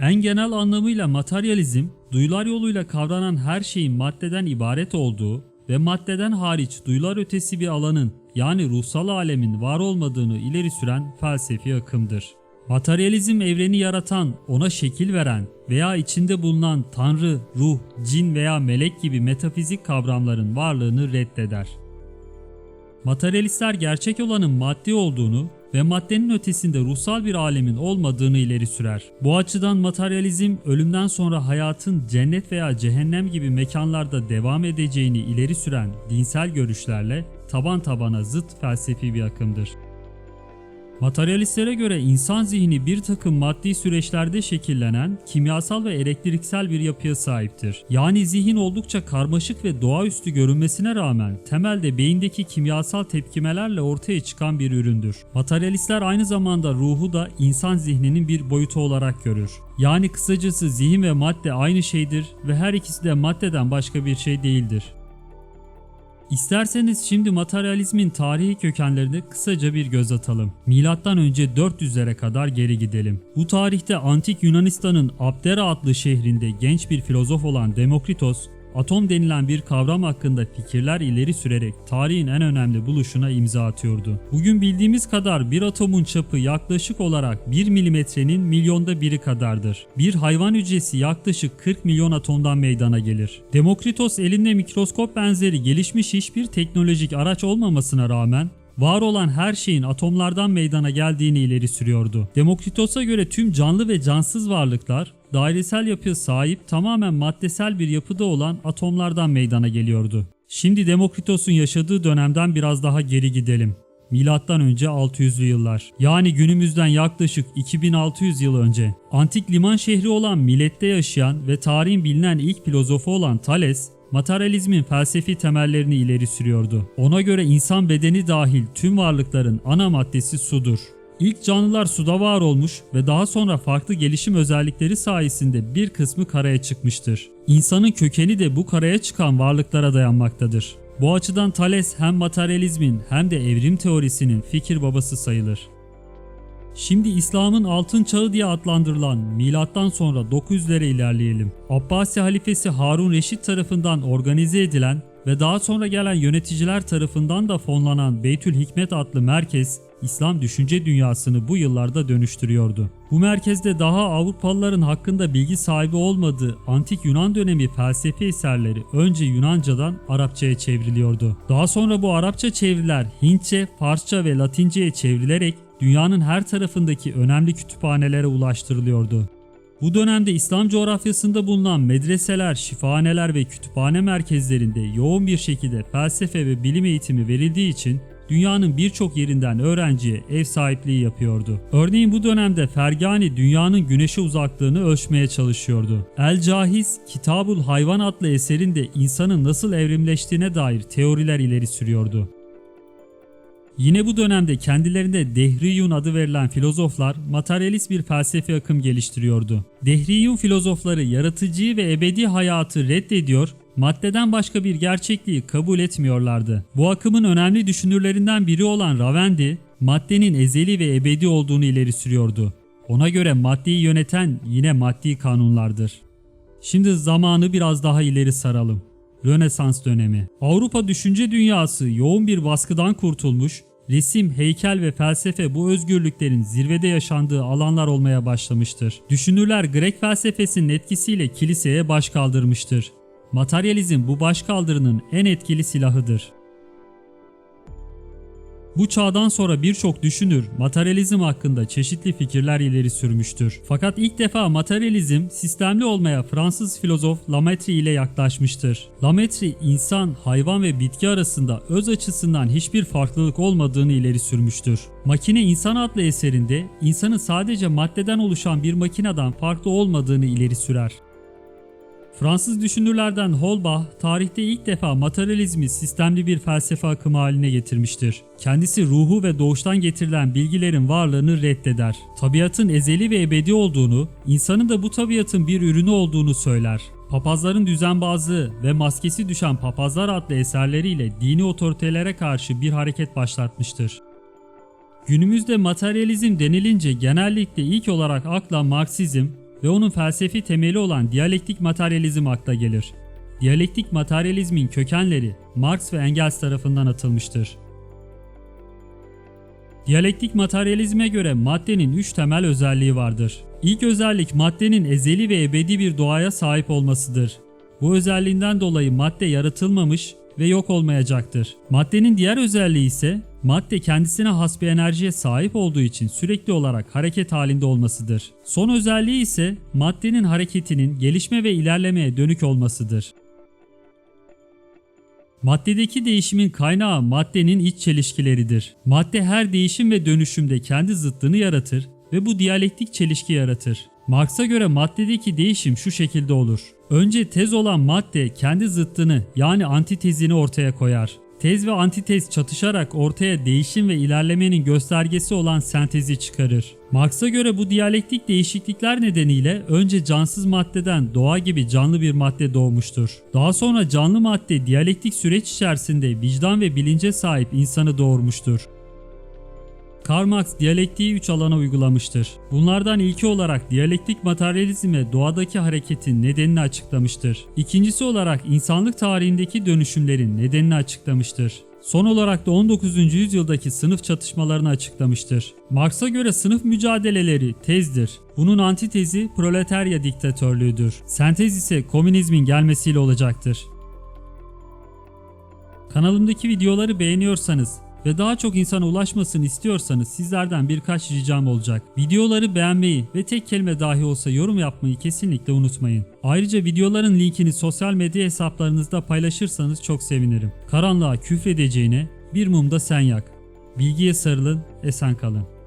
En genel anlamıyla materyalizm, duyular yoluyla kavranan her şeyin maddeden ibaret olduğu ve maddeden hariç duyular ötesi bir alanın yani ruhsal alemin var olmadığını ileri süren felsefi akımdır. Materyalizm evreni yaratan, ona şekil veren veya içinde bulunan tanrı, ruh, cin veya melek gibi metafizik kavramların varlığını reddeder. Materyalistler gerçek olanın maddi olduğunu ve maddenin ötesinde ruhsal bir alemin olmadığını ileri sürer. Bu açıdan materyalizm ölümden sonra hayatın cennet veya cehennem gibi mekanlarda devam edeceğini ileri süren dinsel görüşlerle taban tabana zıt felsefi bir akımdır. Materyalistlere göre insan zihni bir takım maddi süreçlerde şekillenen kimyasal ve elektriksel bir yapıya sahiptir. Yani zihin oldukça karmaşık ve doğaüstü görünmesine rağmen temelde beyindeki kimyasal tepkimelerle ortaya çıkan bir üründür. Materyalistler aynı zamanda ruhu da insan zihninin bir boyutu olarak görür. Yani kısacası zihin ve madde aynı şeydir ve her ikisi de maddeden başka bir şey değildir. İsterseniz şimdi materyalizmin tarihi kökenlerine kısaca bir göz atalım. Milattan önce 400'lere kadar geri gidelim. Bu tarihte antik Yunanistan'ın Abdera adlı şehrinde genç bir filozof olan Demokritos, atom denilen bir kavram hakkında fikirler ileri sürerek tarihin en önemli buluşuna imza atıyordu. Bugün bildiğimiz kadar bir atomun çapı yaklaşık olarak 1 milimetrenin milyonda biri kadardır. Bir hayvan hücresi yaklaşık 40 milyon atomdan meydana gelir. Demokritos elinde mikroskop benzeri gelişmiş hiçbir teknolojik araç olmamasına rağmen var olan her şeyin atomlardan meydana geldiğini ileri sürüyordu. Demokritos'a göre tüm canlı ve cansız varlıklar dairesel yapıya sahip tamamen maddesel bir yapıda olan atomlardan meydana geliyordu. Şimdi Demokritos'un yaşadığı dönemden biraz daha geri gidelim. Milattan önce 600'lü yıllar. Yani günümüzden yaklaşık 2600 yıl önce. Antik liman şehri olan Milet'te yaşayan ve tarihin bilinen ilk filozofu olan Thales, materyalizmin felsefi temellerini ileri sürüyordu. Ona göre insan bedeni dahil tüm varlıkların ana maddesi sudur. İlk canlılar suda var olmuş ve daha sonra farklı gelişim özellikleri sayesinde bir kısmı karaya çıkmıştır. İnsanın kökeni de bu karaya çıkan varlıklara dayanmaktadır. Bu açıdan Thales hem materyalizmin hem de evrim teorisinin fikir babası sayılır. Şimdi İslam'ın altın çağı diye adlandırılan milattan sonra 900'lere ilerleyelim. Abbasi halifesi Harun Reşit tarafından organize edilen ve daha sonra gelen yöneticiler tarafından da fonlanan Beytül Hikmet adlı merkez İslam düşünce dünyasını bu yıllarda dönüştürüyordu. Bu merkezde daha Avrupalıların hakkında bilgi sahibi olmadığı antik Yunan dönemi felsefi eserleri önce Yunancadan Arapçaya çevriliyordu. Daha sonra bu Arapça çeviriler Hintçe, Farsça ve Latince'ye çevrilerek dünyanın her tarafındaki önemli kütüphanelere ulaştırılıyordu. Bu dönemde İslam coğrafyasında bulunan medreseler, şifahaneler ve kütüphane merkezlerinde yoğun bir şekilde felsefe ve bilim eğitimi verildiği için dünyanın birçok yerinden öğrenciye ev sahipliği yapıyordu. Örneğin bu dönemde Fergani dünyanın güneşe uzaklığını ölçmeye çalışıyordu. El Cahiz, Kitabul Hayvan adlı eserinde insanın nasıl evrimleştiğine dair teoriler ileri sürüyordu. Yine bu dönemde kendilerine Dehriyun adı verilen filozoflar materyalist bir felsefi akım geliştiriyordu. Dehriyun filozofları yaratıcıyı ve ebedi hayatı reddediyor, maddeden başka bir gerçekliği kabul etmiyorlardı. Bu akımın önemli düşünürlerinden biri olan Ravendi, maddenin ezeli ve ebedi olduğunu ileri sürüyordu. Ona göre maddeyi yöneten yine maddi kanunlardır. Şimdi zamanı biraz daha ileri saralım. Rönesans dönemi. Avrupa düşünce dünyası yoğun bir baskıdan kurtulmuş, resim, heykel ve felsefe bu özgürlüklerin zirvede yaşandığı alanlar olmaya başlamıştır. Düşünürler Grek felsefesinin etkisiyle kiliseye baş kaldırmıştır. Materyalizm bu başkaldırının en etkili silahıdır. Bu çağdan sonra birçok düşünür materyalizm hakkında çeşitli fikirler ileri sürmüştür. Fakat ilk defa materyalizm sistemli olmaya Fransız filozof Lamettrie ile yaklaşmıştır. Lamettrie insan, hayvan ve bitki arasında öz açısından hiçbir farklılık olmadığını ileri sürmüştür. Makine İnsan adlı eserinde insanın sadece maddeden oluşan bir makineden farklı olmadığını ileri sürer. Fransız düşünürlerden Holbach, tarihte ilk defa materyalizmi sistemli bir felsefe akımı haline getirmiştir. Kendisi ruhu ve doğuştan getirilen bilgilerin varlığını reddeder. Tabiatın ezeli ve ebedi olduğunu, insanın da bu tabiatın bir ürünü olduğunu söyler. Papazların düzenbazlığı ve maskesi düşen papazlar adlı eserleriyle dini otoritelere karşı bir hareket başlatmıştır. Günümüzde materyalizm denilince genellikle ilk olarak akla Marksizm, ve onun felsefi temeli olan diyalektik materyalizm akla gelir. Diyalektik materyalizmin kökenleri Marx ve Engels tarafından atılmıştır. Diyalektik materyalizme göre maddenin 3 temel özelliği vardır. İlk özellik maddenin ezeli ve ebedi bir doğaya sahip olmasıdır. Bu özelliğinden dolayı madde yaratılmamış ve yok olmayacaktır. Maddenin diğer özelliği ise madde kendisine has bir enerjiye sahip olduğu için sürekli olarak hareket halinde olmasıdır. Son özelliği ise maddenin hareketinin gelişme ve ilerlemeye dönük olmasıdır. Maddedeki değişimin kaynağı maddenin iç çelişkileridir. Madde her değişim ve dönüşümde kendi zıttını yaratır ve bu diyalektik çelişki yaratır. Marx'a göre maddedeki değişim şu şekilde olur. Önce tez olan madde kendi zıttını yani antitezini ortaya koyar. Tez ve antitez çatışarak ortaya değişim ve ilerlemenin göstergesi olan sentezi çıkarır. Marx'a göre bu diyalektik değişiklikler nedeniyle önce cansız maddeden doğa gibi canlı bir madde doğmuştur. Daha sonra canlı madde diyalektik süreç içerisinde vicdan ve bilince sahip insanı doğurmuştur. Karl Marx diyalektiği 3 alana uygulamıştır. Bunlardan ilki olarak diyalektik materyalizme doğadaki hareketin nedenini açıklamıştır. İkincisi olarak insanlık tarihindeki dönüşümlerin nedenini açıklamıştır. Son olarak da 19. yüzyıldaki sınıf çatışmalarını açıklamıştır. Marx'a göre sınıf mücadeleleri tezdir. Bunun antitezi proletarya diktatörlüğüdür. Sentez ise komünizmin gelmesiyle olacaktır. Kanalımdaki videoları beğeniyorsanız ve daha çok insana ulaşmasını istiyorsanız sizlerden birkaç ricam olacak. Videoları beğenmeyi ve tek kelime dahi olsa yorum yapmayı kesinlikle unutmayın. Ayrıca videoların linkini sosyal medya hesaplarınızda paylaşırsanız çok sevinirim. Karanlığa küfredeceğine bir mumda sen yak. Bilgiye sarılın, esen kalın.